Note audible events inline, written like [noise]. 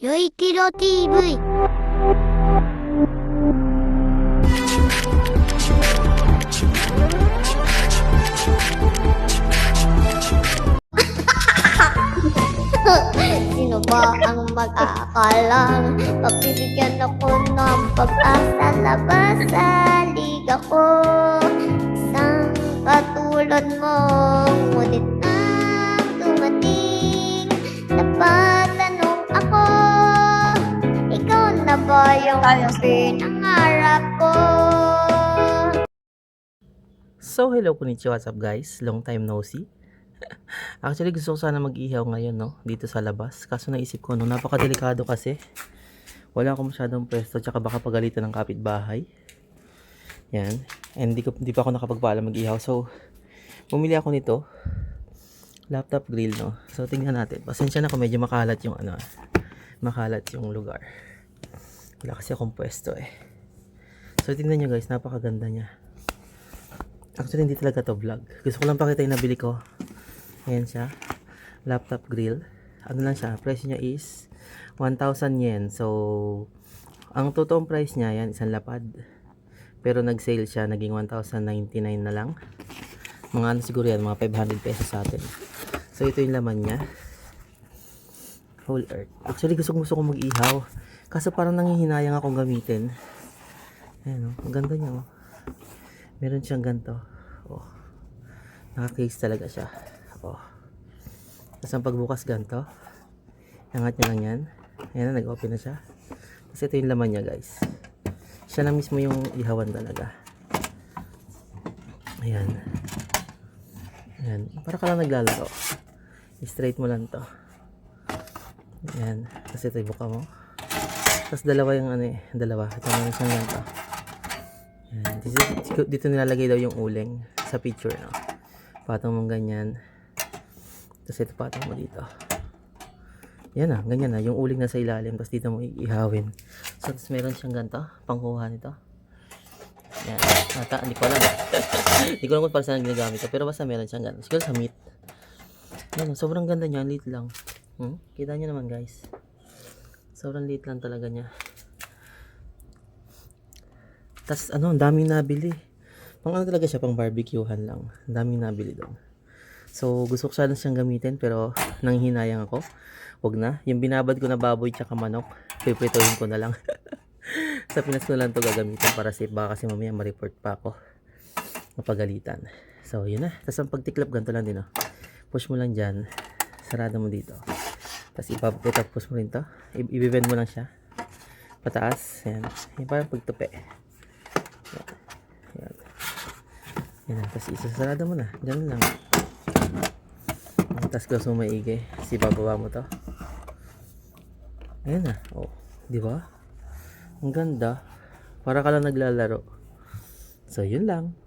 よいきろ TV Sino ba ang mag-aakalang Pagbibigyan ako ng pag-asa labas sa liga ko Isang katulad mo Ngunit Ikaw na ba yung pinangarap ko? So, hello konnichiwa, what's up guys? Long time no see. [laughs] Actually, gusto ko sana mag-ihaw ngayon, no? Dito sa labas. Kaso naisip ko, no? Napakadelikado kasi. Wala akong masyadong pwesto, tsaka baka pagalitan ng kapitbahay. Yan. And di, ko, di pa ako nakapagpaalam mag-ihaw. So, bumili ako nito. Laptop grill, no? So, tingnan natin. Pasensya na kung medyo makalat yung ano. Makalat yung lugar. Wala kasi akong pwesto, eh. So, tingnan nyo guys. Napakaganda niya. Actually, hindi talaga to vlog. Gusto ko lang pakita yung nabili ko. Ayan siya. Laptop grill. Ano lang siya. Price niya is 1,000 yen. So, ang totoong price niya, yan, isang lapad. Pero nag-sale siya, naging 1,099 na lang. Mga ano siguro yan, mga 500 pesos sa atin. So, ito yung laman niya. Whole earth. Actually, gusto, gusto ko mag-ihaw. Kaso parang nangihinayang akong gamitin. Ayan, oh. Ang ganda niya, oh. Meron siyang ganito. Oh. Naka-case talaga siya. Oh. Tapos ang pagbukas ganito. Angat niya lang yan. Ayan na, nag-open na siya. Tapos ito yung laman niya, guys. Siya na mismo yung ihawan talaga. Ayan. Ayan. Para ka lang naglalaro. I-straight mo lang to. Ayan. Tapos ito ibuka mo. Tapos dalawa yung ano eh. Dalawa. Ito meron siyang ganito. Ayan. Dito, dito nilalagay daw yung uling sa picture, no? Patong mong ganyan. Tapos ito patong mo dito. Yan na, ganyan na. Yung uling nasa ilalim. Tapos dito mo iihawin. So, tapos meron siyang ganito. Pangkuha nito. Yan. Ata, hindi ko alam. [laughs] Hindi ko alam kung para saan ginagamit ito. Pero basta meron siyang ganito. Siguro sa meat. Yan, sobrang ganda niya. Lit lang. Hmm? Kita niyo naman, guys. Sobrang lit lang talaga niya. Tapos ano, ang daming nabili. Pang ano talaga siya, pang barbecuehan lang. Ang daming nabili doon. So, gusto ko sana siyang gamitin pero nanghinayang ako. Wag na. Yung binabad ko na baboy tsaka manok, piprituhin ko na lang. [laughs] Sa Pinas ko lang to gagamitin para safe. Baka kasi mamaya ma-report pa ako. Mapagalitan. So, yun na. Tapos ang pagtiklap, ganito lang din, oh. Push mo lang dyan. Sarado mo dito. Tapos ipapit push mo rin to. I- ibibend mo lang siya. Pataas. Yan. Yung parang pagtupi. Yan. Yan. Tapos isasarado mo na. Ganun lang. Tapos gusto mo maigi. Tapos ibababa mo to. Ayan na. Oh. Di ba? Ang ganda. Para ka lang naglalaro. So, yun lang.